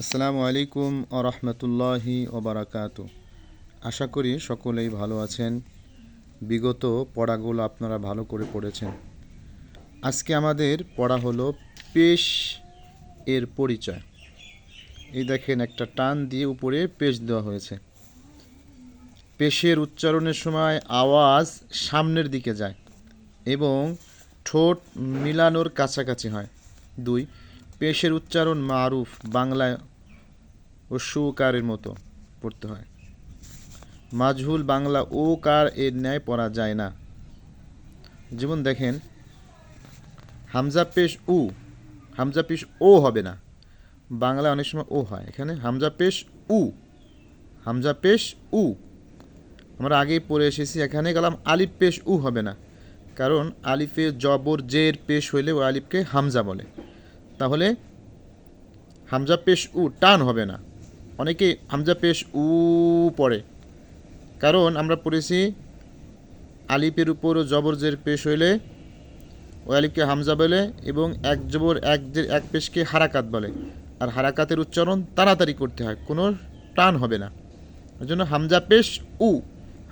আসসালামু আলাইকুম ও রহমতুল্লাহি ওবরাকাত আশা করি সকলেই ভালো আছেন। বিগত পড়াগুলো আপনারা ভালো করে পড়েছেন। আজকে আমাদের পড়া হলো পেশ এর পরিচয়। এই দেখেন একটা টান দিয়ে উপরে পেশ দেওয়া হয়েছে। পেশের উচ্চারণের সময় আওয়াজ সামনের দিকে যায় এবং ঠোঁট মিলানোর কাছাকাছি হয়। দুই, পেশের উচ্চারণ মারুফ, বাংলায় ও সুকারের মতো পড়তে হয়। মাঝহুল বাংলা ও কার এর ন্যায় পড়া যায় না। যেমন দেখেন, হামজা পেশ উ, হামজা পেশ ও হবে না। বাংলা অনেক সময় ও হয়। এখানে হামজা পেশ উ, হামজা পেশ উ। আমরা আগেই পড়ে এসেছি, এখানে গেলাম আলিফ পেশ উ হবে না। কারণ আলিফে জবর, জের, পেশ হইলে ও আলিফকে হামজা বলে। তাহলে হামজা পেশ উ টান হবে না। অনেকে হামজা পেশ উ পড়ে। কারণ আমরা পড়েছি আলিপের উপর জবর জের পেশ হইলে, ও আলিফকে হামজা বলে এবং এক জবর এক জের এক পেশকে হারাকাত বলে। আর হারাকাতের উচ্চারণ তাড়াতাড়ি করতে হয়, কোনো টান হবে না। ওই জন্য হামজা পেশ উ,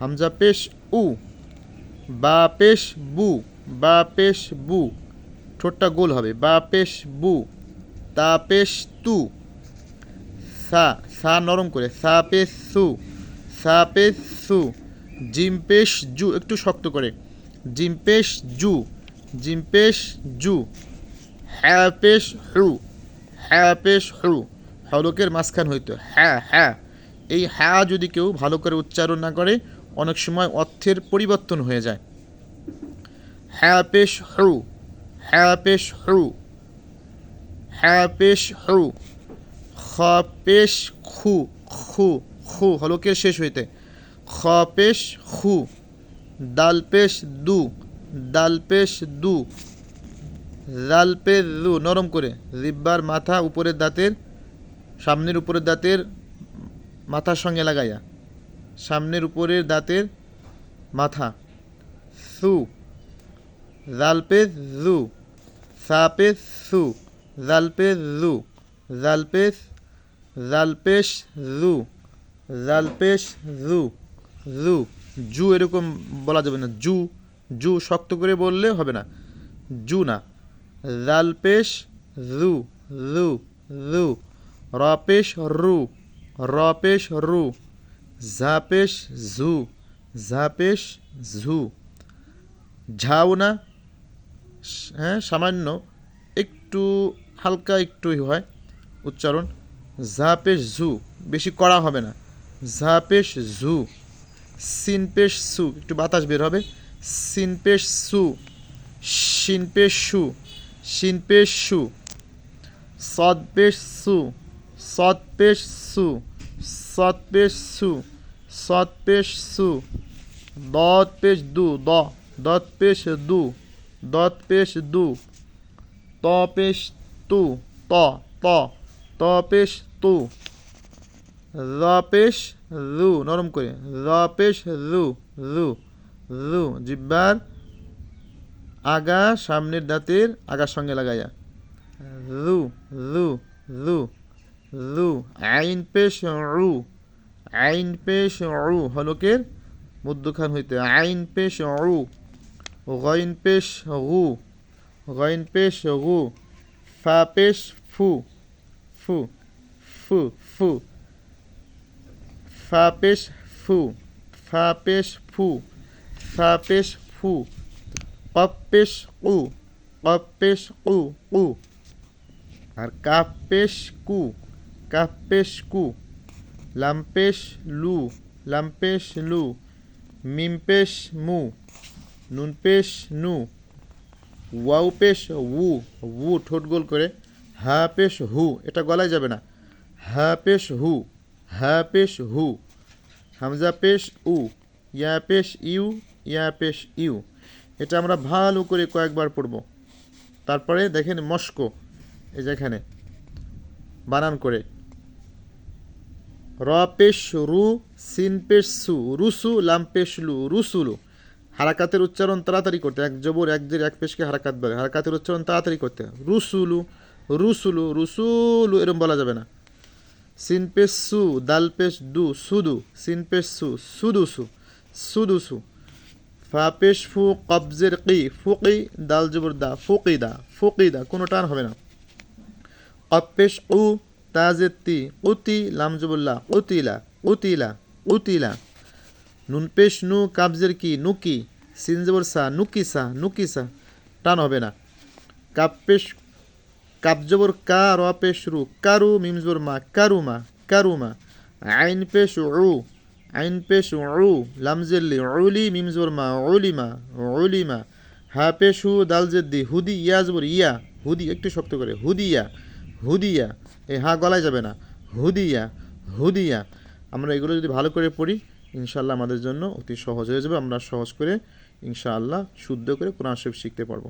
হামজা পেশ উ, বা পেশ বু, বা পেশ বু, ঠোঁটটা গোল হবে। বা পেশ বু, তা পেশ তু, সা সা নরম করে, সা পেশ সু, সা পেশ সু, জিম পেশ জু, একটু শক্ত করে, জিম পেশ জু, জিম পেশ জু হ্যাঁ পেশ হ্রু হ্যাঁ পেশ হ্রু হলকের মাঝখান হইতো হ্যাঁ হ্যাঁ এই হ্যাঁ যদি কেউ ভালো করে উচ্চারণ না করে, অনেক সময় অর্থের পরিবর্তন হয়ে যায়। হ্যাঁ পেশ হ্রু হ্যাঁ পেশ হ্রু হ্যাঁ পেশ হ্রু খ পেশ খু খু খু, হলকের শেষ হইতে। খ পেশ, খু। দাল পেশ, দু। দাল পেশ, দু। দাল পেশ, দু, নরম করে। রিব্বার মাথা উপরের দাঁতের, সামনের উপরের দাঁতের মাথার সঙ্গে লাগাইয়া। সামনের উপরের দাঁতের মাথা। সু। জাল পেশ জু সা পেশ, সু। জাল পেশ জু জাল পেশ জাল পেশ জু জাল পেশ জু জু জু এরকম বলা যাবে না। জু জু শক্ত করে বললে হবে না। জু না। জাল পেশ জু জু জু র পেশ রু রপেশ রু ঝা পেশ ঝু ঝা পেশ ঝু ঝাউ না হ্যাঁ সামান্য। একটু হালকা একটু হয়। উচ্চারণ। ঝা পেশ ঝু, বেশি কড়া হবে না। ঝা পেশ ঝু সিন পেশ সু, একটু বাতাস বের হবে। সিন পেশ সু শিন পেশ সু শিন পেশ সু সদ পেশ সু সদ পেশ সু সদ পেশ সু সদ পেশ সু দত পেশ দু, দ দত পেশ দু দত পেশ দু ত পেশ তু, ত ত। ত পেশ তু। র পেশ রু, নরম করে। র পেশ রু রু রু, জিব্বার আগা সামনের দাঁতের আগার সঙ্গে লাগাইয়া। রু রু রু রু, আইন পেশ রু, আইন পেশ রু, হলকের মধ্যখান হইতে। আইন পেশ রু, গইন পেশ গু গইন পেশ গু ফা পেশ ফু। ফু ফু ফু। ফা পেশ ফু ফা পেশ ফু ফা পেশ ফু। কপ পেশ উ কপ পেশ উ উ। আর কাপ পেশ কু কাপ পেশ কু। লাম পেশ লু লাম পেশ লু। মিম পেশ মু নুন পেশ নু। ওয়াও পেশ উ উ ঠোঁট গোল করে। হা পেশ হু, এটা গলায় যাবে না। হা পেশ হু হা পেশ হু। হামজা পেশ উ, ইয়া পেশ ইউ, ইয়া পেশ ইউ। এটা আমরা ভালো করে কয়েকবার পড়ব। তারপরে দেখেন মস্কো, এই যেখানে বানান করে। র পেশ রু, সিন পেশ সু, রুসু, লাম পেশ লু রুসুলু হারাকাতের উচ্চারণ তাড়াতাড়ি করতে এক জবর, এক জের এক পেশকে হারাকাত বলে। হারাকাতের উচ্চারণ তাড়াতাড়ি করতে রুসুলু রুসুলু রুসুলু এরম বলা যাবে না। সিন পেশ সু দাল পেশ দু সুদু সিন পেশ সু সুদুসু সুদুসু। ফা পেশ ফু কবজের কি? ফুকি, দাল জবর দা ফুকিদা ফুকিদা কোনো টান হবে না। কব উ তাজের তি উতি লাম জবুল্লাহ উতিলা উতিলা উতিলা নুন পেশ নু কাবজের কি? নুকি, সিন জবর সা, নুকিসা নুকিসা, টান হবে না। কাপ পেশ কাপ জবর কা র রু কারু মিম জবর মা, কারুমা কারুমা। আইন পেশ উ আইন পেশ উ লামজেল্লি উলি মিম জবর মা, উলিমা উলিমা। হা পেশ হু দাল জেদ্দি, হুদি, ইয়া জবর, ইয়া। হুদি, একটু শক্ত করে হুদিয়া হুদিয়া এই হা গলায় যাবে না হুদিয়া হুদিয়া আমরা এগুলো যদি ভালো করে পড়ি ইনশাল্লাহ আমাদের জন্য অতি সহজ হয়ে যাবে। আমরা সহজ করে, ইনশাআল্লাহ শুদ্ধ করে কোরআন শরীফ শিখতে পারব।